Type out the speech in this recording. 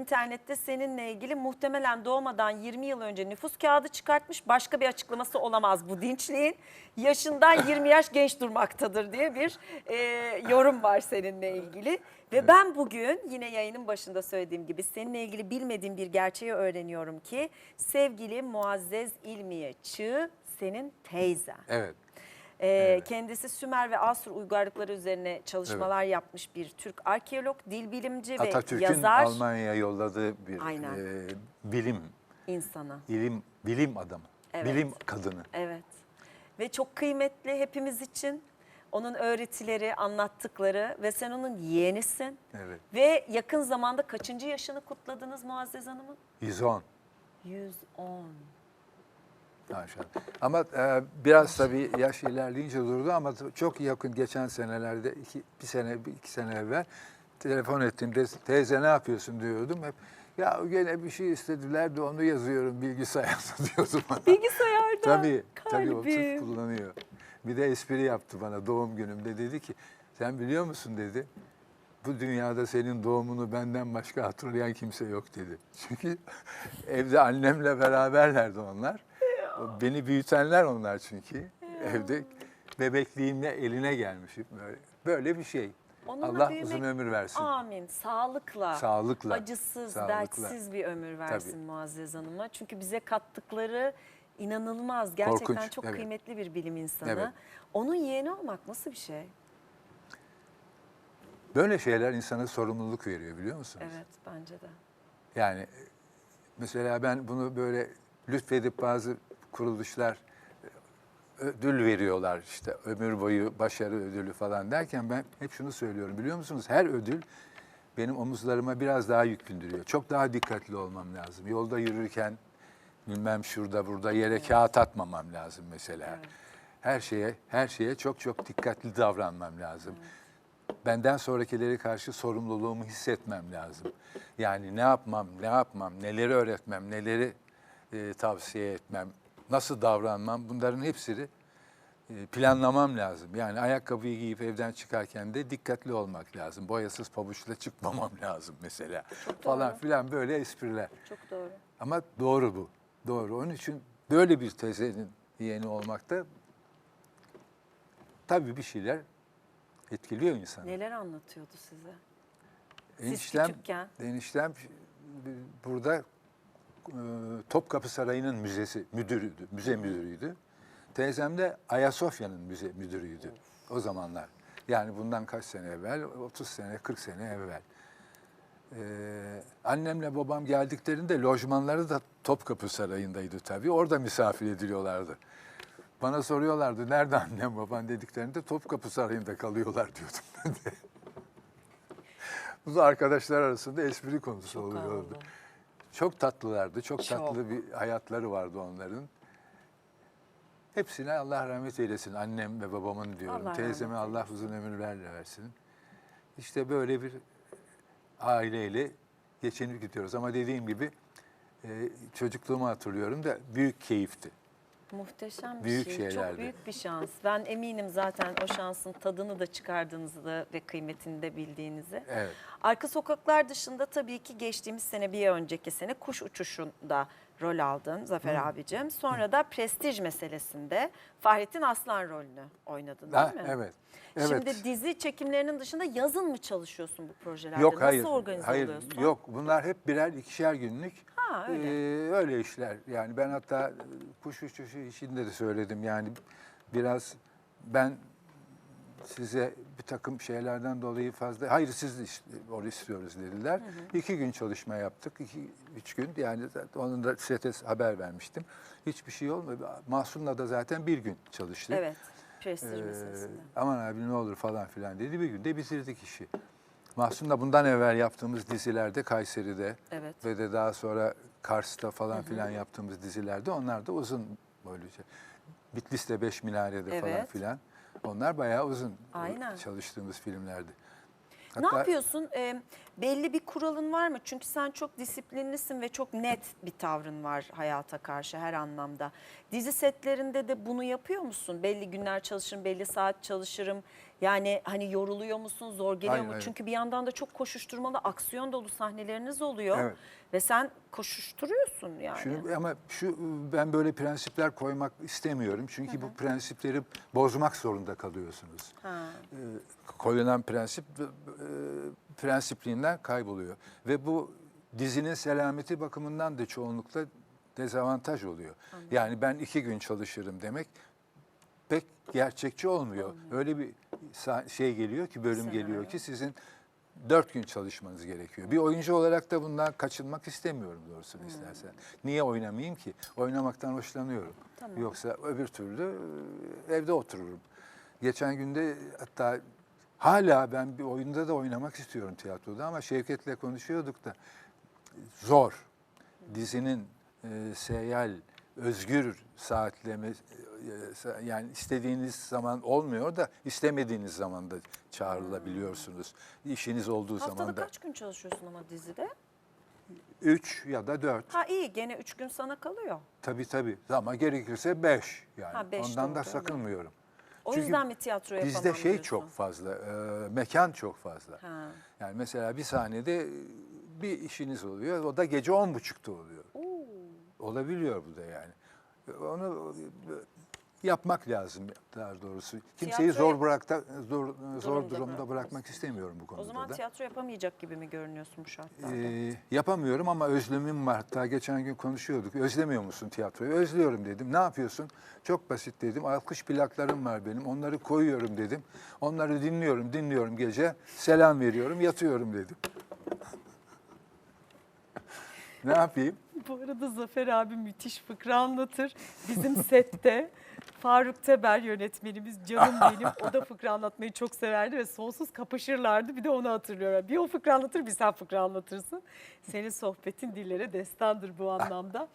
internette seninle ilgili muhtemelen doğmadan 20 yıl önce nüfus kağıdı çıkartmış. Başka bir açıklaması olamaz bu dinçliğin. Yaşından 20 yaş genç durmaktadır diye bir e, yorum var seninle ilgili. Ve ben bugün yine yayının başında söylediğim gibi seninle ilgili bilmediğim bir gerçeği öğreniyorum ki sevgili Muazzez İlmiye Çığ senin teyzen. Evet. Ee, Kendisi Sümer ve Asur uygarlıkları üzerine çalışmalar yapmış bir Türk arkeolog, dil bilimci ve yazar Almanya'ya yolladığı bir Aynen. e, bilim, insana. ilim, bilim adamı, Evet. bilim kadını. Evet. Ve çok kıymetli hepimiz için. Onun öğretileri, anlattıkları ve sen onun yeğenisin. Evet. Ve yakın zamanda kaçıncı yaşını kutladınız Muazzez Hanım'ın? 110. 110. Maşallah. Ama e, biraz tabii yaş ilerleyince durdu ama çok yakın geçen senelerde iki, bir sene iki sene evvel telefon ettiğimde teyze ne yapıyorsun diyordum hep. Ya gene bir şey istediler de onu yazıyorum bilgisayarda diyordum bana. Bilgisayarda. Tabii, tabii o kalbim. sırf kullanıyor. Bir de espri yaptı bana doğum günümde dedi ki sen biliyor musun dedi. Bu dünyada senin doğumunu benden başka hatırlayan kimse yok dedi. Çünkü evde annemle beraberlerdi onlar. Beni büyütenler onlar çünkü. Evde bebekliğimle eline gelmişim böyle. Böyle bir şey. Onunla Allah büyümek- uzun ömür versin. Amin. Sağlıkla. Sağlıkla. Acısız, Sağlıkla. dertsiz bir ömür versin Tabii. Muazzez Hanım'a. Çünkü bize kattıkları inanılmaz. Gerçekten Korkunç, çok evet. kıymetli bir bilim insanı. Evet. Onun yeğeni olmak nasıl bir şey? Böyle şeyler insana sorumluluk veriyor biliyor musunuz? Evet bence de. Yani mesela ben bunu böyle lütfedip bazı kuruluşlar e, ödül veriyorlar işte ömür boyu başarı ödülü falan derken ben hep şunu söylüyorum biliyor musunuz? Her ödül benim omuzlarıma biraz daha yük bindiriyor. Çok daha dikkatli olmam lazım. Yolda yürürken bilmem şurada burada yere kağıt atmamam lazım mesela. Her şeye her şeye çok çok dikkatli davranmam lazım. Benden sonrakileri karşı sorumluluğumu hissetmem lazım. Yani ne yapmam, ne yapmam, neleri öğretmem, neleri e, tavsiye etmem, nasıl davranmam bunların hepsini e, planlamam lazım. Yani ayakkabıyı giyip evden çıkarken de dikkatli olmak lazım. Boyasız pabuçla çıkmamam lazım mesela. Falan filan böyle espriler. Çok doğru. Ama doğru bu. Doğru. Onun için böyle bir teyzenin yeğeni olmakta tabii bir şeyler etkiliyor insanı. Neler anlatıyordu size? Siz Eniştem, küçükken? eniştem burada e, Topkapı Sarayı'nın müzesi müdürüydü, müze müdürüydü. Teyzem de Ayasofya'nın müze müdürüydü o zamanlar. Yani bundan kaç sene evvel? 30 sene, 40 sene evvel. Ee, annemle babam geldiklerinde lojmanları da Topkapı Sarayı'ndaydı tabii. Orada misafir ediliyorlardı. Bana soruyorlardı nerede annem baban dediklerinde Topkapı Sarayı'nda kalıyorlar diyordum ben de. Bu da arkadaşlar arasında espri konusu Çok oluyordu. havalı. Çok tatlılardı, çok, Çok. tatlı bir hayatları vardı onların. Hepsine Allah rahmet eylesin. Annem ve babamın diyorum. Allah Teyzeme Allah uzun ömürlerle versin. İşte böyle bir aileyle geçinip gidiyoruz. Ama dediğim gibi e, çocukluğumu hatırlıyorum da büyük keyifti. Muhteşem bir Büyük şey. şeylerdi. Çok büyük bir şans. Ben eminim zaten o şansın tadını da çıkardığınızı ve kıymetini de bildiğinizi. Evet. Arka sokaklar dışında tabii ki geçtiğimiz sene bir önceki sene kuş uçuşunda rol aldın Zafer abicim. Sonra da prestij meselesinde Fahrettin Aslan rolünü oynadın değil Ha, mi? evet. Evet. Şimdi dizi çekimlerinin dışında yazın mı çalışıyorsun bu projelerde? Yok Nasıl hayır. organize hayır, oluyorsun? Yok bunlar hep birer ikişer günlük. Ha, öyle. Ee, öyle işler. Yani ben hatta e, kuş uçuşu işinde de söyledim. Yani biraz ben size takım şeylerden dolayı fazla hayır siz iş- onu istiyoruz dediler. İki gün çalışma yaptık. iki, üç gün yani onun da sete haber vermiştim. Hiçbir şey olmadı. Mahsun'la da zaten bir gün çalıştık. Evet. Prestij Ee, aman abi ne olur falan filan dedi. Bir günde bitirdik işi. Mahsun'la bundan evvel yaptığımız dizilerde Kayseri'de Evet. ve de daha sonra Kars'ta falan filan yaptığımız dizilerde onlar da uzun böylece. Bitlis'te Beş Minare'de falan Evet. filan. Onlar bayağı uzun Aynen. çalıştığımız filmlerdi. ne yapıyorsun? Ee, belli bir kuralın var mı? Çünkü sen çok disiplinlisin ve çok net bir tavrın var hayata karşı her anlamda. Dizi setlerinde de bunu yapıyor musun? Belli günler çalışırım, belli saat çalışırım. Yani hani yoruluyor musun, zor geliyor Hayır, mu? hayır. Çünkü bir yandan da çok koşuşturmalı, aksiyon dolu sahneleriniz oluyor. Evet. Ve sen koşuşturuyorsun yani. Şunu, ama şu ben böyle prensipler koymak istemiyorum. Çünkü bu prensipleri bozmak zorunda kalıyorsunuz. Ha. Ee, koyulan prensip e, prensipliğinden kayboluyor. Ve bu dizinin selameti bakımından da çoğunlukla dezavantaj oluyor. Yani ben iki gün çalışırım demek pek gerçekçi olmuyor. Öyle bir şey geliyor ki bölüm Senaryo. geliyor ki sizin dört gün çalışmanız gerekiyor. Bir oyuncu olarak da bundan kaçınmak istemiyorum doğrusunu istersen. Niye oynamayayım ki? Oynamaktan hoşlanıyorum. Tamam. Yoksa öbür türlü e, evde otururum. Geçen günde hatta hala ben bir oyunda da oynamak istiyorum tiyatroda ama Şevket'le konuşuyorduk da zor. Dizinin e, seyyal, özgür saatleme e, yani istediğiniz zaman olmuyor da istemediğiniz zaman da çağrılabiliyorsunuz. İşiniz olduğu Haftada zaman da kaç gün çalışıyorsun ama dizide? 3 ya da 4. Ha iyi gene üç gün sana kalıyor. Tabii tabii ama gerekirse 5 yani. Ha, beş Ondan da sakınmıyorum. O Çünkü yüzden mi tiyatro yapamam Bizde şey diyorsun? çok fazla, e, mekan çok fazla. Ha. Yani mesela bir sahnede bir işiniz oluyor, o da gece on buçukta oluyor. Olabiliyor bu da yani. Onu yapmak lazım daha doğrusu. Kimseyi Tiyatroya- zor bırakta zor zor Durumda durumda bırakmak bırakmak istemiyorum bu konuda O zaman da. tiyatro yapamayacak gibi mi görünüyorsun bu şartlarda? Ee, yapamıyorum ama özlemim var. Hatta geçen gün konuşuyorduk. Özlemiyor musun tiyatroyu? Özlüyorum dedim. Ne yapıyorsun? Çok basit dedim. Alkış plaklarım var benim. Onları koyuyorum dedim. Onları dinliyorum, dinliyorum gece. Selam veriyorum, yatıyorum dedim. Ne yapayım? Bu arada Zafer abi müthiş fıkra anlatır. Bizim sette Faruk Teber yönetmenimiz canım benim. O da fıkra anlatmayı çok severdi ve sonsuz kapışırlardı. Bir de onu hatırlıyorum. Bir o fıkra anlatır bir sen fıkra anlatırsın. Senin sohbetin dillere destandır bu anlamda.